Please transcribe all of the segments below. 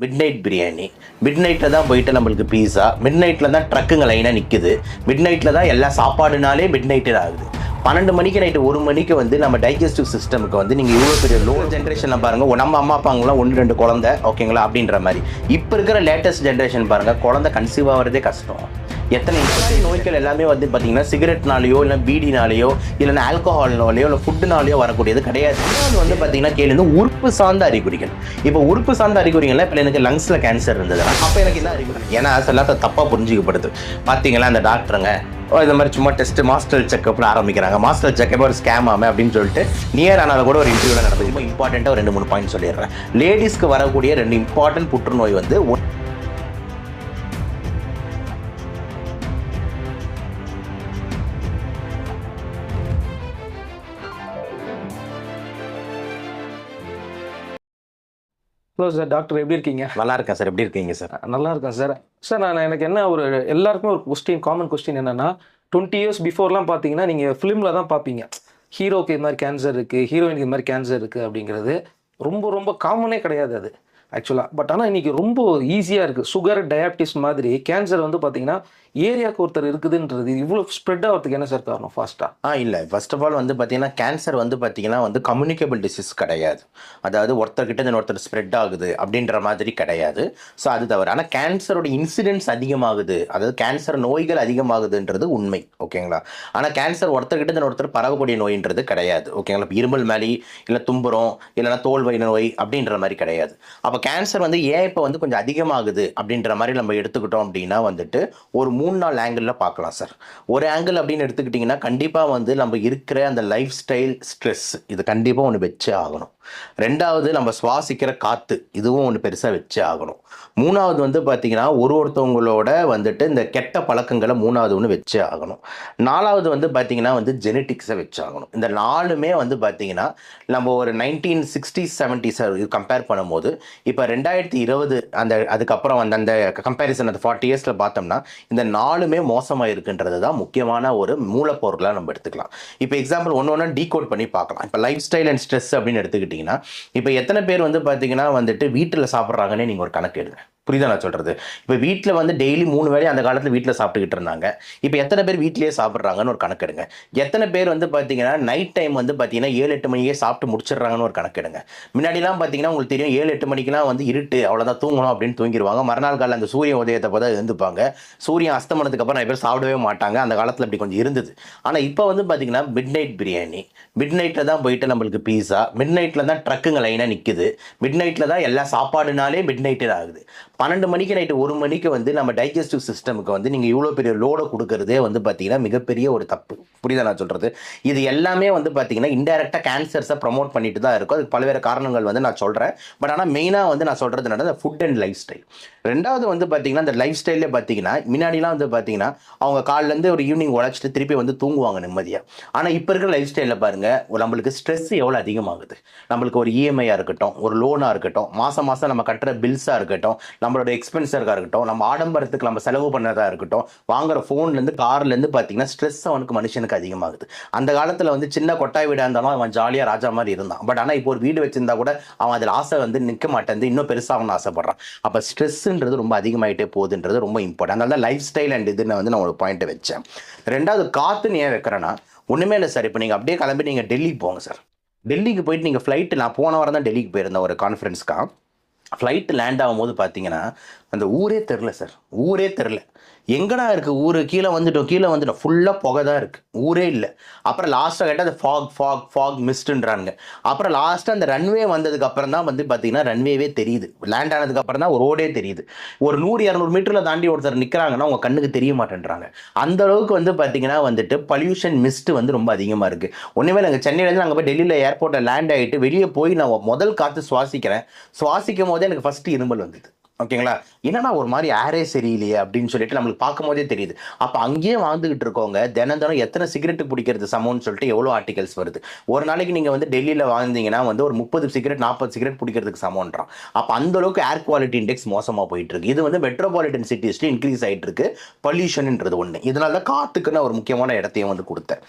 Mid night biryani mid நைட்டில் தான் போயிட்டு நம்மளுக்கு பீஸா மிட் நைட்டில் தான் ட்ரக்குங்க லைனாக நிற்குது மிட் நைட்டில் தான் எல்லா சாப்பாடுனாலே மிட் நைட்டில் ஆகுது. பன்னெண்டு மணிக்கு நைட்டு ஒரு மணிக்கு வந்து நம்ம டைஜஸ்டிவ் சிஸ்டமுக்கு வந்து நீங்கள் இவ்வளோ பெரிய லோ ஜென்ரேஷனில் பாருங்கள் நம்ம அம்மா அப்பாங்களாம் ஒன்று ரெண்டு குழந்தை ஓகேங்களா அப்படின்ற மாதிரி. இப்போ இருக்கிற லேட்டஸ்ட் ஜென்ரேஷன் பாருங்கள் குழந்தை கன்சீவ் ஆகிறதே கஷ்டம். எத்தனை இந்த நோய்கள் எல்லாமே வந்து பார்த்தீங்கன்னா சிகரெட்னாலேயோ இல்லை பீடினாலேயோ இல்லைன்னா ஆல்கஹால்னாலேயோ இல்லை ஃபுட்டுனாலேயோ வரக்கூடியது கிடையாது. இன்னொன்று வந்து பார்த்தீங்கன்னா கேளு உறுப்பு சார்ந்த அறிகுறிகள். இப்போ உறுப்பு சார்ந்த அறிகுறிகள்லாம் இப்போ எனக்கு லங்ஸில் கேன்சர் இருந்தது அப்போ எனக்கு என்ன அறிகுறி? ஏன்னா எல்லாத்தையும் தப்பாக புரிஞ்சுக்கப்படுது. பார்த்தீங்களா அந்த டாக்டருங்க இந்த மாதிரி சும்மா டெஸ்ட்டு மாஸ்டர் செக்அப்னு ஆரம்பிக்கிறாங்க. மாஸ்டர் செக்அப் ஒரு ஸ்கேம் ஆமே அப்படின்னு சொல்லிட்டு நியர் ஆனால் கூட ஒரு இன்டர்வியூவில் நடந்தது. இப்போ இம்பார்ட்டண்ட்டாக ஒரு ரெண்டு மூணு பாயிண்ட் சொல்லிடுறேன். லேடிஸ்க்கு வரக்கூடிய ரெண்டு இம்பார்ட்டன்ட் புற்றுநோய் வந்து ஹலோ சார் டாக்டர் எப்படி இருக்கீங்க? நல்லா இருக்கேன் சார் எப்படி இருக்கீங்க சார் நல்லா இருக்கேன் சார் சார் நான் எனக்கு என்ன ஒரு எல்லாருக்குமே ஒரு கொஸ்டின் காமன் கொஸ்டின் என்னன்னா டுவெண்ட்டி இயர்ஸ் பிஃபோர்லாம் பார்த்தீங்கன்னா நீங்கள் ஃபிலிமில் தான் பார்ப்பீங்க ஹீரோக்கு இது மாதிரி கேன்சர் இருக்குது ஹீரோயினுக்கு இது மாதிரி கேன்சர் இருக்குது அப்படிங்கிறது ரொம்ப ரொம்ப காமனே கிடையாது அது. ஆக்சுவலாக பட் ஆனால் இன்றைக்கி ரொம்ப ஈஸியாக இருக்குது சுகர் டயாபிட்டிஸ் மாதிரி கேன்சர் வந்து பார்த்தீங்கன்னா ஏரியாவுக்கு ஒருத்தர் இருக்குதுன்றது இவ்வளோ ஸ்ப்ரெட் ஆகிறதுக்கு என்ன சார் காரணம்? ஃபாஸ்ட்டாக ஆ. இல்லை. ஃபர்ஸ்ட் ஆஃப் ஆல் வந்து பார்த்தீங்கன்னா கேன்சர் வந்து பார்த்தீங்கன்னா வந்து கம்யூனிகபிள் டிசீஸ் கிடையாது. அதாவது ஒருத்தர்கிட்ட இந்த ஒருத்தர் ஸ்ப்ரெட் ஆகுது அப்படின்ற மாதிரி கிடையாது. ஸோ அது தவிர ஆனால் கேன்சரோட இன்சிடென்ட்ஸ் அதிகமாகுது. அதாவது கேன்சர் நோய்கள் அதிகமாகுதுன்றது உண்மை. ஓகேங்களா ஆனால் கேன்சர் ஒருத்தர்கிட்ட இந்த ஒருத்தர் பரவக்கூடிய நோயின்றது கிடையாது. ஓகேங்களா இருமல் மேலி இல்லை தும்புறோம் இல்லைன்னா தோல்வை நோய் அப்படின்ற மாதிரி கிடையாது. அப்போ கேன்சர் வந்து ஏன் இப்போ வந்து கொஞ்சம் அதிகமாகுது அப்படின்ற மாதிரி நம்ம எடுத்துக்கிட்டோம் அப்படின்னா வந்துட்டு ஒரு மூணு நாள் ஆங்கிளில் பார்க்கலாம் சார் ஒரு ஆங்கிள் அப்படின்னு எடுத்துக்கிட்டிங்கன்னா கண்டிப்பாக வந்து நம்ம இருக்கிற அந்த லைஃப் ஸ்டைல் ஸ்ட்ரெஸ் இது கண்டிப்பாக ஒன்று வச்சே ஆகணும். ரெண்டாவது நம்ம சுவாசிக்கிற காற்று இதுவும் ஒன்று பெருசாக வச்சு ஆகணும். மூணாவது வந்து பார்த்திங்கன்னா ஒரு ஒருத்தவங்களோட வந்துட்டு இந்த கெட்ட பழக்கங்களை மூணாவது ஒன்று வச்சு ஆகணும். நாலாவது வந்து பார்த்திங்கன்னா வந்து ஜெனட்டிக்ஸை வச்சாகணும் இந்த நாலுமே வந்து பார்த்திங்கன்னா நம்ம ஒரு நைன்டீன் சிக்ஸ்டி செவன்டிஸ் கம்பேர் பண்ணும்போது இப்போ ரெண்டாயிரத்தி இருபது அந்த அதுக்கப்புறம் வந்து அந்த கம்பேரிசன் அந்த ஃபார்ட்டி இயர்ஸில் பார்த்தோம்னா இந்த நாலுமே மோசமாக இருக்குன்றது தான் முக்கியமான ஒரு மூலப்பொருளாக நம்ம எடுத்துக்கலாம். இப்போ எக்ஸாம்பிள் ஒன்று ஒன்று டீகோட் பண்ணி பார்க்கலாம். இப்போ லைஃப் ஸ்டைல் அண்ட் ஸ்ட்ரெஸ் அப்படின்னு எடுத்துக்கிட்டிங்கன்னா இப்போ எத்தனை பேர் வந்து பார்த்தீங்கன்னா வந்துட்டு வீட்டில் சாப்பிட்றாங்கன்னே நீங்கள் ஒரு கணக்கு எடுங்க. புரியுதா நான் சொல்கிறது இப்போ வீட்டில் வந்து டெய்லி மூணு வேளையும் அந்த காலத்தில் வீட்டில் சாப்பிட்டுக்கிட்டு இருந்தாங்க. இப்போ எத்தனை பேர் வீட்டிலேயே சாப்பிட்றாங்கன்னு ஒரு கணக்கெடுங்க எத்தனை பேர் வந்து பார்த்தீங்கன்னா நைட் டைம் வந்து பார்த்தீங்கன்னா ஏழு எட்டு மணிக்கே சாப்பிட்டு முடிச்சிடுறாங்கன்னு ஒரு கணக்கெடுங்க முன்னாடிலாம் பார்த்தீங்கன்னா உங்களுக்கு தெரியும் ஏழு எட்டு மணிக்கெலாம் வந்து இருட்டு அவ்வளோதான் தூங்கணும் அப்படின்னு தூங்கிடுவாங்க மறுநாள் காலையில் அந்த சூரிய உதயத்தை பார்த்தா இருந்துப்பாங்க சூரியன் அஸ்தமனத்துக்கு அப்புறம் நிறைய பேர் சாப்பிடவே மாட்டாங்க. அந்த காலத்தில் அப்படி கொஞ்சம் இருந்தது. ஆனால் இப்போ வந்து பார்த்தீங்கன்னா மிட் நைட் பிரியாணி மிட் நைட்டில் தான் போயிட்டு நம்மளுக்கு பீஸா மிட் நைட்டில் தான் ட்ரக்குங்க லைனாக நிற்குது மிட் நைட்டில் தான் எல்லா சாப்பாடுனாலே மிட் நைட்டில் ஆகுது. பன்னெண்டு மணிக்கு நைட்டு ஒரு மணிக்கு வந்து நம்ம டைஜஸ்டிவ் சிஸ்டமுக்கு வந்து நீங்கள் இவ்வளோ பெரிய லோடை கொடுக்கறதே வந்து பார்த்திங்கன்னா மிகப்பெரிய ஒரு தப்பு. புரியுதா நான் சொல்கிறது இது எல்லாமே வந்து பார்த்தீங்கன்னா இன்டெரக்டாக கேன்சர்ஸை ப்ரமோட் பண்ணிட்டு தான் இருக்கும். அதுக்கு பல்வேறு காரணங்கள் வந்து நான் சொல்கிறேன் பட் ஆனால் மெயினாக வந்து நான் சொல்கிறது என்னன்னா ஃபுட் அண்ட் லைஃப் ஸ்டைல் ரெண்டாவது வந்து பார்த்தீங்கன்னா இந்த லைஃப் ஸ்டைலே பார்த்தீங்கன்னா முன்னாடிலாம் வந்து பார்த்தீங்கன்னா அவங்க காலிலேருந்து ஒரு ஈவினிங் உழைச்சிட்டு திருப்பி வந்து தூங்குவாங்க நிம்மதியாக ஆனால் இப்போ இருக்கிற லைஃப் ஸ்டைலில் பாருங்கள் நம்மளுக்கு ஸ்ட்ரெஸ் எவ்வளோ அதிகமாகுது? நம்மளுக்கு ஒரு இஎம்ஐயாக இருக்கட்டும் ஒரு லோனாக இருக்கட்டும் மாதம் மாதம் நம்ம கட்டுற பில்ஸாக இருக்கட்டும் நம்மளோட எக்ஸ்பென்சராக இருக்கட்டும் நம்ம ஆடம்பரத்துக்கு நம்ம செலவு பண்ணதாக இருக்கட்டும் வாங்குற ஃபோன்லேருந்து கார்லேருந்து பார்த்தீங்கன்னா ஸ்ட்ரெஸ் அவனுக்கு மனுஷனுக்கு அதிகமாகுது. அந்த காலத்தில் வந்து சின்ன கொட்டாய் வீடாக இருந்தாலும் அவன் ஜாலியாக ராஜா மாதிரி இருந்தான். பட் ஆனால் இப்போ ஒரு வீடு வச்சிருந்தா கூட அவன் அதில் ஆசை வந்து நிற்க மாட்டேன் இன்னும் பெருசாகணும்னு ஆசைப்படுறான். அப்போ ஸ்ட்ரெஸ்ஸுன்றது ரொம்ப அதிகமாகிட்டே போகுதுன்றது ரொம்ப இம்பார்ட்டன்ட் அதனால தான் லைஃப் ஸ்டைல் அண்ட் இதுன்னு வந்து நான் ஒரு பாயிண்ட்டை வச்சேன். ரெண்டாவது காற்றுன்னு ஏன் வைக்கிறேன்னா ஒன்றுமே இல்லை சார் இப்போ நீங்கள் அப்படியே கிளம்பி நீங்கள் டெல்லிக்கு போங்க சார் டெல்லிக்கு போயிட்டு நீங்கள் ஃப்ளைட்டு நான் போன வாரம் தான் டெல்லிக்கு போயிருந்தேன் ஒரு கான்ஃபரன்ஸ்க்காக ஃப்ளைட்டு லேண்ட் ஆகும்போது பார்த்தீங்கன்னா அந்த ஊரே தெரில சார் ஊரே தெரில எங்கடா இருக்குது ஊர் கீழே வந்துட்டோம் கீழே வந்துட்டோம். ஃபுல்லாக புகை தான் இருக்குது ஊரே இல்லை. அப்புறம் லாஸ்ட்டாக கேட்டால் அந்த ஃபாக் ஃபாக் ஃபாக் மிஸ்ட்டுன்றாங்க அப்புறம் லாஸ்ட்டாக அந்த ரன்வே வந்ததுக்கு அப்புறம் தான் வந்து பார்த்தீங்கன்னா ரன்வேவே தெரியுது. லேண்ட் ஆனதுக்கு அப்புறம் தான் ஒரு ரோடே தெரியுது. ஒரு நூறு இரநூறு மீட்டரில் தாண்டி ஒருத்தர் நிற்கிறாங்கன்னா உங்கள் கண்ணுக்கு தெரிய மாட்டேன்றாங்க. அந்த அளவுக்கு வந்து பார்த்தீங்கன்னா வந்துட்டு பொல்யூஷன் மிஸ்ட் வந்து ரொம்ப அதிகமாக இருக்குது ஒன்றுமே நாங்கள் சென்னையிலேருந்து நாங்கள் போய் டெல்லியில் ஏர்போர்ட்டில் லேண்ட் ஆகிட்டு வெளியே போய் நான் முதல் காற்று சுவாசிக்கிறேன். சுவாசிக்கும் போதே எனக்கு ஃபஸ்ட்டு இருமல் வந்தது. ஓகேங்களா? என்னன்னா ஒரு மாதிரி ஆரே சரியில்லையே அப்படின்னு சொல்லிட்டு நம்மளுக்கு பார்க்கும் போதே தெரியுது. அப்போ அங்கேயே வாழ்ந்துகிட்டு இருக்கவங்க தினம் தினம் எத்தனை சிகரெட் பிடிக்கிறது சமம்னு சொல்லிட்டு எவ்வளோ ஆர்டிகல்ஸ் வருது? ஒரு நாளைக்கு நீங்கள் வந்து டெல்லியில் வாழ்ந்தீங்கன்னா வந்து ஒரு முப்பது சிகரெட் நாற்பது சிகரெட் பிடிக்கிறதுக்கு சமம்ன்றான். அப்போ அந்த அளவுக்கு ஏர் குவாலிட்டி இண்டெக்ஸ் மோசமாக போயிட்டு இருக்கு இது வந்து மெட்ரோபாலிட்டன் சிட்டிஸ்லேயும் இன்க்ரீஸ் ஆயிட்டு இருக்கு பொல்யூஷன்ன்றது ஒன்று இதனால தான் காத்துக்குன்னு நான் ஒரு முக்கியமான இடத்தையும் வந்து கொடுத்தேன்.